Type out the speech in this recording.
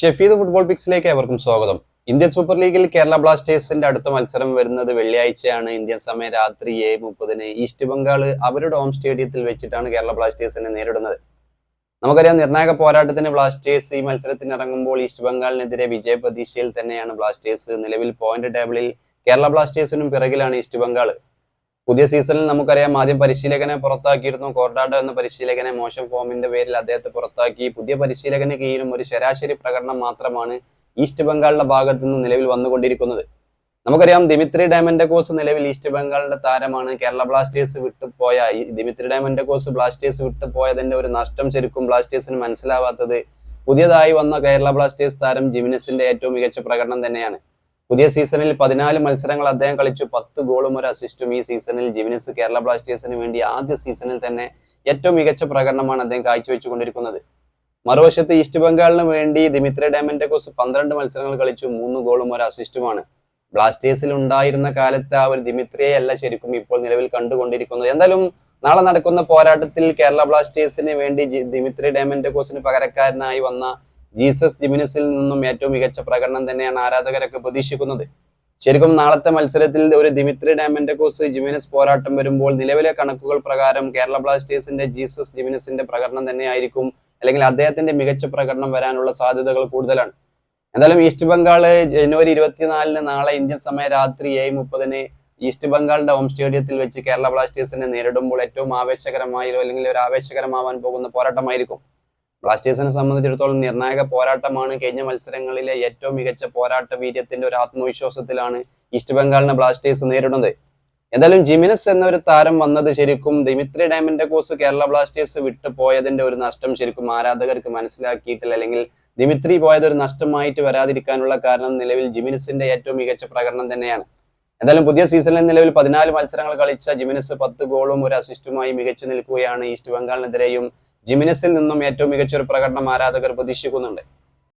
Shefeed football പിക്സിലേക്ക് ഏവർക്കും സ്വാഗതം. Indian super ലീഗിൽ കേരള ബ്ലാസ്റ്റേഴ്സിന്റെ അടുത്ത മത്സരം വരുന്നത് വെള്ളിയാഴ്ചയാണ്. ഇന്ത്യൻ സമയം രാത്രി ഏഴ് മുപ്പതിന് ഈസ്റ്റ് ബംഗാൾ അവരുടെ ഹോം സ്റ്റേഡിയത്തിൽ വെച്ചിട്ടാണ് കേരള ബ്ലാസ്റ്റേഴ്സിനെ നേരിടുന്നത്. നമുക്കറിയാം നിർണായക പോരാട്ടത്തിന് ബ്ലാസ്റ്റേഴ്സ് ഈ മത്സരത്തിന് ഇറങ്ങുമ്പോൾ ഈസ്റ്റ് ബംഗാളിനെതിരെ വിജയ പ്രതീക്ഷയിൽ തന്നെയാണ് ബ്ലാസ്റ്റേഴ്സ്. നിലവിൽ പോയിന്റ് ടേബിളിൽ കേരള ബ്ലാസ്റ്റേഴ്സിനും പിറകിലാണ് ഈസ്റ്റ് ബംഗാൾ. പുതിയ സീസണിൽ നമുക്കറിയാം ആദ്യം പരിശീലകനെ പുറത്താക്കിയിരുന്നു. കോർഡാഡോ എന്ന പരിശീലകനെ മോശം ഫോമിന്റെ പേരിൽ അദ്ദേഹത്തെ പുറത്താക്കി. പുതിയ പരിശീലകന് കീഴിലും ഒരു ശരാശരി പ്രകടനം മാത്രമാണ് ഈസ്റ്റ് ബംഗാളിന്റെ ഭാഗത്തു നിന്ന് നിലവിൽ വന്നുകൊണ്ടിരിക്കുന്നത്. നമുക്കറിയാം ദിമിത്രി ഡയമൻഡക്കോസ് നിലവിൽ ഈസ്റ്റ് ബംഗാളിന്റെ താരമാണ്. കേരള ബ്ലാസ്റ്റേഴ്സ് വിട്ടുപോയ ഈ ദിമിത്രി ഡയമൻഡക്കോസ് ബ്ലാസ്റ്റേഴ്സ് വിട്ടുപോയതിന്റെ ഒരു നഷ്ടം ശരിക്കും ബ്ലാസ്റ്റേഴ്സിന് മനസ്സിലാവാത്തത് പുതിയതായി വന്ന കേരള ബ്ലാസ്റ്റേഴ്സ് താരം ജിമിനസിന്റെ ഏറ്റവും മികച്ച പ്രകടനം തന്നെയാണ്. പുതിയ സീസണിൽ പതിനാല് മത്സരങ്ങൾ അദ്ദേഹം കളിച്ചു. പത്ത് ഗോളും ഒരു അസിസ്റ്റും ഈ സീസണിൽ ജിമിനസ് കേരള ബ്ലാസ്റ്റേഴ്സിന് വേണ്ടി ആദ്യ സീസണിൽ തന്നെ ഏറ്റവും മികച്ച പ്രകടനമാണ് അദ്ദേഹം കാഴ്ചവെച്ചുകൊണ്ടിരിക്കുന്നത്. മറുവശത്ത് ഈസ്റ്റ് ബംഗാളിന് വേണ്ടി ദിമിത്ര ഡാമന്റെ കോസ് പന്ത്രണ്ട് മത്സരങ്ങൾ കളിച്ചു മൂന്ന് ഗോളും ഒരു അസിസ്റ്റുമാണ് ബ്ലാസ്റ്റേഴ്സിൽ ഉണ്ടായിരുന്ന കാലത്ത് ആ ഒരു ദിമിത്രയെ അല്ല ശരിക്കും ഇപ്പോൾ നിലവിൽ കണ്ടുകൊണ്ടിരിക്കുന്നത്. എന്തായാലും നാളെ നടക്കുന്ന പോരാട്ടത്തിൽ കേരള ബ്ലാസ്റ്റേഴ്സിന് വേണ്ടി ദിമിത്രി ഡാമന്റെ കോസിന് പകരക്കാരനായി വന്ന ജീസസ് ജിമിനസിൽ നിന്നും ഏറ്റവും മികച്ച പ്രകടനം തന്നെയാണ് ആരാധകരൊക്കെ പ്രതീക്ഷിക്കുന്നത്. ശരിക്കും നാളത്തെ മത്സരത്തിൽ ഒരു ദിമിത്രി ഡാമൻഡക്കോസ് ജിമിനസ് പോരാട്ടം വരുമ്പോൾ നിലവിലെ കണക്കുകൾ പ്രകാരം കേരള ബ്ലാസ്റ്റേഴ്സിന്റെ ജീസസ് ജിമിനസിന്റെ പ്രകടനം തന്നെയായിരിക്കും അല്ലെങ്കിൽ അദ്ദേഹത്തിന്റെ മികച്ച പ്രകടനം വരാനുള്ള സാധ്യതകൾ കൂടുതലാണ്. എന്തായാലും ഈസ്റ്റ് ബംഗാൾ ജനുവരി ഇരുപത്തിനാലിന് നാളെ ഇന്ത്യൻ സമയം രാത്രി ഏഴ് മുപ്പതിന് ഈസ്റ്റ് ബംഗാളിന്റെ ഹോം സ്റ്റേഡിയത്തിൽ വെച്ച് കേരള ബ്ലാസ്റ്റേഴ്സിനെ നേരിടുമ്പോൾ ഏറ്റവും ആവേശകരമായി അല്ലെങ്കിൽ ഒരു ആവേശകരമാവാൻ പോകുന്ന പോരാട്ടമായിരിക്കും. ബ്ലാസ്റ്റേഴ്സിനെ സംബന്ധിച്ചിടത്തോളം നിർണായക പോരാട്ടമാണ് കഴിഞ്ഞ മത്സരങ്ങളിലെ ഏറ്റവും മികച്ച പോരാട്ട വീര്യത്തിന്റെ ഒരു ആത്മവിശ്വാസത്തിലാണ് ഈസ്റ്റ് ബംഗാളിനെ ബ്ലാസ്റ്റേഴ്സ് നേരിടുന്നത്. എന്തായാലും ജിമിനസ് എന്ന ഒരു താരം വന്നത് ശരിക്കും ദിമിത്രി ഡാമിന്റെ കോസ് കേരള ബ്ലാസ്റ്റേഴ്സ് വിട്ടു പോയതിന്റെ ഒരു നഷ്ടം ശരിക്കും ആരാധകർക്ക് മനസ്സിലാക്കിയിട്ടില്ല. അല്ലെങ്കിൽ ദിമിത്രി പോയത് ഒരു നഷ്ടമായിട്ട് വരാതിരിക്കാനുള്ള കാരണം നിലവിൽ ജിമിനസിന്റെ ഏറ്റവും മികച്ച പ്രകടനം തന്നെയാണ്. എന്തായാലും പുതിയ സീസണിൽ നിലവിൽ പതിനാല് മത്സരങ്ങൾ കളിച്ച ജിമിനസ് പത്ത് ഗോളും ഒരു അസിസ്റ്റുമായി മികച്ചു നിൽക്കുകയാണ് ഈസ്റ്റ് ബംഗാളിനെതിരെയും ജിമിനസിൽ നിന്നും ഏറ്റവും മികച്ചൊരു പ്രകടനം ആരാധകർ പ്രതീക്ഷിക്കുന്നുണ്ട്.